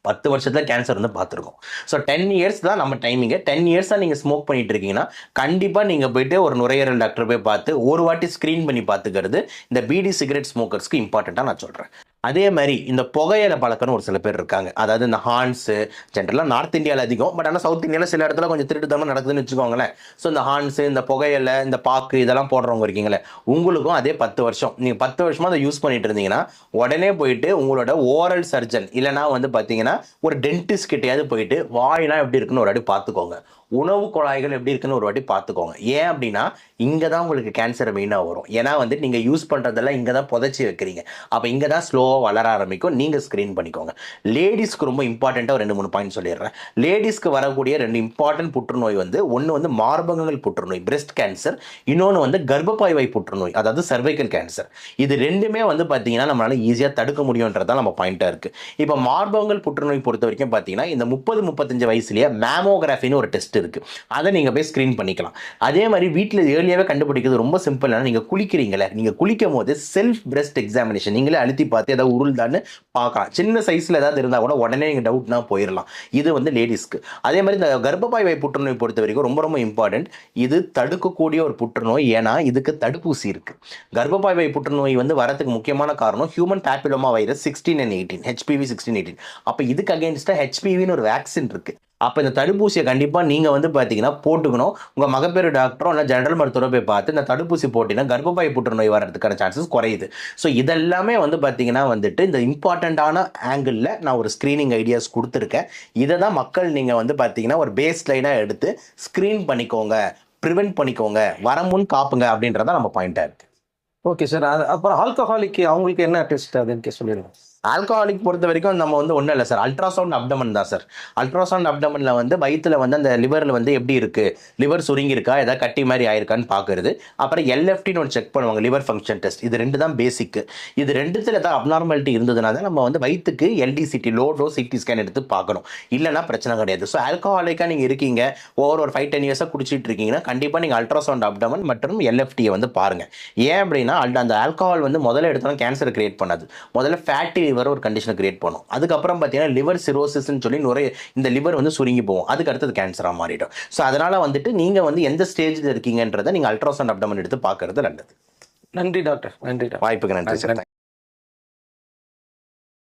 பத்து வருஷத்தில் கேன்சர் வந்து பார்த்துருக்கோம். ஸோ டென் இயர்ஸ் தான் நம்ம டைமிங்கு டென் இயர்ஸாக நீங்கள் ஸ்மோக் பண்ணிட்டு இருக்கீங்கன்னா கண்டிப்பாக நீங்கள் போயிட்டு ஒரு நுரையீரல் டாக்டர் போய் பார்த்து ஒரு வாட்டி ஸ்க்ரீன் பண்ணி பார்த்துக்கிறது இந்த பீடி சிகரெட் ஸ்மோக்கர்ஸ்க்கு இம்பார்ட்டண்ட்டாக நான் சொல்கிறேன் அதே மாதிரி இந்த புகையில பழக்கம்னு ஒரு சில பேர் இருக்காங்க. அதாவது இந்த ஹான்ஸு ஜென்ரலாக நார்த் இந்தியாவில் அதிகம். பட் ஆனால் சவுத் இந்தியாவில் சில இடத்துல கொஞ்சம் திருட்டுத்தனம் நடக்குதுன்னு வச்சுக்கோங்களேன். ஸோ இந்த ஹான்ஸு இந்த புகையில இந்த பாக்கு இதெல்லாம் போடுறவங்க இருக்கீங்களே உங்களுக்கும் அதே பத்து வருஷம். நீங்கள் பத்து வருஷமாக அதை யூஸ் பண்ணிட்டு இருந்தீங்கன்னா உடனே போயிட்டு உங்களோட ஓரல் சர்ஜன் இல்லைனா வந்து பார்த்தீங்கன்னா ஒரு டென்டிஸ்ட் கிட்டேயாவது போயிட்டு வாயெல்லாம் எப்படி இருக்குன்னு ஒரு வாட்டி பார்த்துக்கோங்க உணவு குழாய்கள் எப்படி இருக்குன்னு ஒரு வாட்டி பார்த்துக்கோங்க ஏன் அப்படின்னா இங்கே தான் உங்களுக்கு கேன்சர் மெயினாக வரும். ஏன்னா வந்து நீங்கள் யூஸ் பண்ணுறதெல்லாம் இங்கே தான் புதைச்சி வைக்கிறீங்க. அப்போ இங்கே தான் ஸ்லோ ஸ்லோவாக வளர ஆரம்பிக்கும். நீங்கள் ஸ்க்ரீன் பண்ணிக்கோங்க. லேடிஸ்க்கு ரொம்ப இம்பார்ட்டண்ட்டாக ஒரு ரெண்டு மூணு பாயிண்ட் சொல்லிடுறேன். லேடிஸ்க்கு வரக்கூடிய ரெண்டு இம்பார்ட்டன்ட் புற்றுநோய் வந்து ஒன்று வந்து மார்பகங்கள் புற்றுநோய் பிரஸ்ட் கேன்சர் இன்னொன்று வந்து கர்ப்பப்பை புற்றுநோய் அதாவது சர்வைக்கல் கேன்சர் இது ரெண்டுமே வந்து பார்த்தீங்கன்னா நம்மளால் ஈஸியாக தடுக்க முடியுன்றதான் நம்ம பாயிண்ட்டாக இருக்குது இப்போ மார்பகங்கள் புற்றுநோய் பொறுத்த வரைக்கும் பார்த்தீங்கன்னா இந்த முப்பது முப்பத்தஞ்சு வயசுலேயே மேமோகிராஃபின்னு ஒரு டெஸ்ட் இருக்குது அதை நீங்கள் போய் ஸ்க்ரீன் பண்ணிக்கலாம். அதே மாதிரி வீட்டில் ஏர்லியாகவே கண்டுபிடிக்கிறது ரொம்ப சிம்பிள் நீங்கள் குளிக்கிறீங்களே நீங்கள் குளிக்கும் போது செல்ஃப் பிரஸ்ட் எக்ஸாமினேஷன் நீங்களே அழுத்தி பார்த்து இல்லை உருள்தான்னு பார்க்கலாம். சின்ன சைஸில் ஏதாவது இருந்தால் கூட உடனே நீங்கள் டவுட்னா போயிடலாம் இது வந்து லேடிஸ்க்கு அதே மாதிரி இந்த கர்ப்பப்பாய் வாய் புற்றுநோய் பொறுத்த வரைக்கும் ரொம்ப ரொம்ப இம்பார்ட்டன்ட் இது தடுக்கக்கூடிய ஒரு புற்றுநோய். ஏன்னா இதுக்கு தடுப்பூசி இருக்குது கர்ப்பப்பாய் வாய் புற்றுநோய் வந்து வரதுக்கு முக்கியமான காரணம் human papilloma virus sixteen and eighteen HPV sixteen eighteen அப்போ இதுக்கு அகேன்ஸ்டாக ஹெச்பிவின்னு ஒரு வேக்சின் இருக்குது அப்போ இந்த தடுப்பூசியை கண்டிப்பாக நீங்கள் வந்து பார்த்தீங்கன்னா போட்டுக்கணும். உங்கள் மகப்பேறு டாக்டரோ இல்லை ஜெனரல் மருத்துவரோ போய் பார்த்து இந்த தடுப்பூசி போட்டிங்கன்னா கர்ப்பப்பை புற்றுநோய் வர்றதுக்கான சான்சஸ் குறையுது. ஸோ இதெல்லாமே வந்து பார்த்தீங்கன்னா வந்துட்டு இந்த இம்பார்ட்டண்ட்டான ஆங்கிளில் நான் ஒரு ஸ்க்ரீனிங் ஐடியாஸ் கொடுத்துருக்கேன். இதை தான் மக்கள் நீங்கள் வந்து பார்த்தீங்கன்னா ஒரு பேஸ் லைனாக எடுத்து ஸ்க்ரீன் பண்ணிக்கோங்க ப்ரிவென்ட் பண்ணிக்கோங்க வரமுன் காப்புங்க அப்படின்றதான் நம்ம பாயிண்ட்டாக இருக்குது ஓகே சார் அது அப்புறம் ஆல்கஹாலிக்கு அவங்களுக்கு என்ன டெஸ்ட் அதுன்னு கே சொல்லிடுங்க. ஆல்கஹாலிக் பொறுத்த வரைக்கும் நம்ம வந்து ஒன்றும் இல்லை சார் அல்ட்ராசவுண்ட் அப்டமன் தான் சார் அல்ட்ராசவுண்ட் அப்டமனில் வந்து வயிற்றில் வந்து அந்த லிவரில் வந்து எப்படி இருக்குது லிவர் சுருங்கியிருக்கா? ஏதாவது கட்டி மாதிரி ஆயிருக்கான்னு பார்க்குறது அப்புறம் எல்எஃப்டின்னு ஒன்று செக் பண்ணுவாங்க லிவர் ஃபங்க்ஷன் டெஸ்ட் இது ரெண்டு தான் பேசிக்கு இது ரெண்டுத்தில் ஏதாவது அப்நார்மாலிட்டி இருந்ததுனால தான் நம்ம வந்து வயிற்றுக்கு LDCT low dose CT scan எடுத்து பார்க்கணும். இல்லைன்னா பிரச்சனை கிடையாது. ஸோ ஆல்கஹாலிக்காக நீங்கள் இருக்கீங்க ஓவர் ஒரு ஃபைவ் டென் இயர்ஸாக குடிச்சிட்டு இருக்கீங்கன்னா கண்டிப்பாக நீங்கள் அல்ட்ராசவுண்ட் அப்டமன் மற்றும் எல்எஃப்டியை வந்து பாருங்கள் ஏன் அப்படின்னா அந்த- அந்த ஆல்கஹால் வந்து முதல்ல எடுத்தோன்னா கேன்சர் கிரியேட் பண்ணாது. முதல்ல ஃபேட்டி லிவர் ஒரு கண்டிஷனை கிரியேட் பண்ணும். அதுக்கப்புறம் பார்த்தீங்கன்னா லிவர் சிரோசிஸ்ன்னு சொல்லி நிறைய இந்த லிவர் வந்து சுருங்கி போகும். அதுக்கு அடுத்தது கேன்சராக மாறிடும். ஸோ அதனால வந்துட்டு நீங்கள் வந்து எந்த ஸ்டேஜில் இருக்கீங்கன்றதை நீங்கள் அல்ட்ராசவுண்ட் அப்டமன் எடுத்து பார்க்கறது நல்லது. நன்றி டாக்டர். நன்றி வாய்ப்புக்கு நன்றி சார்